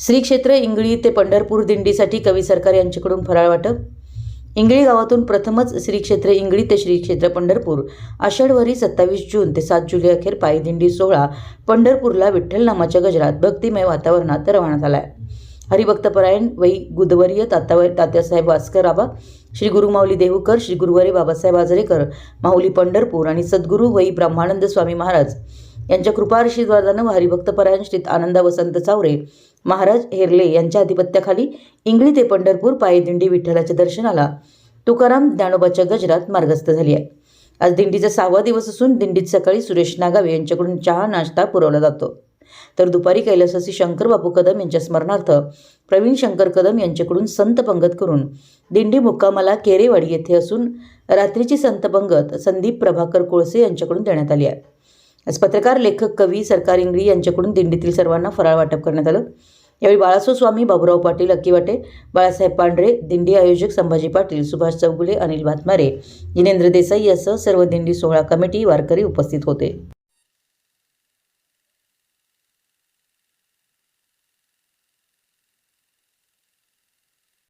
श्री क्षेत्र इंगळी ते पंढरपूर दिंडीसाठी कवी सरकार यांच्याकडून फराळ वाटप. इंगळी गावातून प्रथमच श्री क्षेत्र इंगळी ते श्री क्षेत्र पंढरपूर. आषाढवारी सत्तावीस जून ते सात जुलै अखेर पायी दिंडी सोहळा पंढरपूरला विठ्ठल नामाच्या गजरात भक्तिमय वातावरणात रवाना झाला आहे हरिभक्तपरायण वै गुदवर्य तातावर तात्यासाहेब वास्कर बाबा श्री गुरुमाऊली देहूकर श्री गुरुवारी बाबासाहेब आजरेकर माऊली पंढरपूर आणि सद्गुरू वै ब्रह्मानंद स्वामी महाराज यांच्या कृपाशीर्वादानं आशीर्वादानं व हरिभक्तपरायण श्री आनंदा वसंत चावरे महाराज हेरले यांच्या अधिपत्याखाली इंगळी ते पंढरपूर पायी दिंडी विठ्ठलाच्या दर्शनाला तुकाराम ज्ञानोबाच्या गजरात मार्गस्थ झाली आहे. आज दिंडीचा सहावा दिवस असून दिंडीत सकाळी सुरेश नागावे यांच्याकडून चहा नाश्ता पुरवला जातो. तर दुपारी कैलासासी शंकर बापू कदम यांच्या स्मरणार्थ प्रवीण शंकर कदम यांच्याकडून संत पंगत करून दिंडी मुक्कामाला केरेवाडी येथे असून रात्रीची संत पंगत संदीप प्रभाकर कोळसे यांच्याकडून देण्यात आली आहे. आज पत्रकार लेखक कवी सरकार इंगळी यांच्याकडून दिंडीतील सर्वांना फराळ वाटप करण्यात आलं. यावेळी बाळासो स्वामी बाबुराव पाटील अक्कीवाटे बाळासाहेब पांढरे दिंडी आयोजक संभाजी पाटील सुभाष चौगुले अनिल भातमारे जिनेंद्र देसाई यासह सर्व दिंडी सोहळा कमिटी वारकरी उपस्थित होते.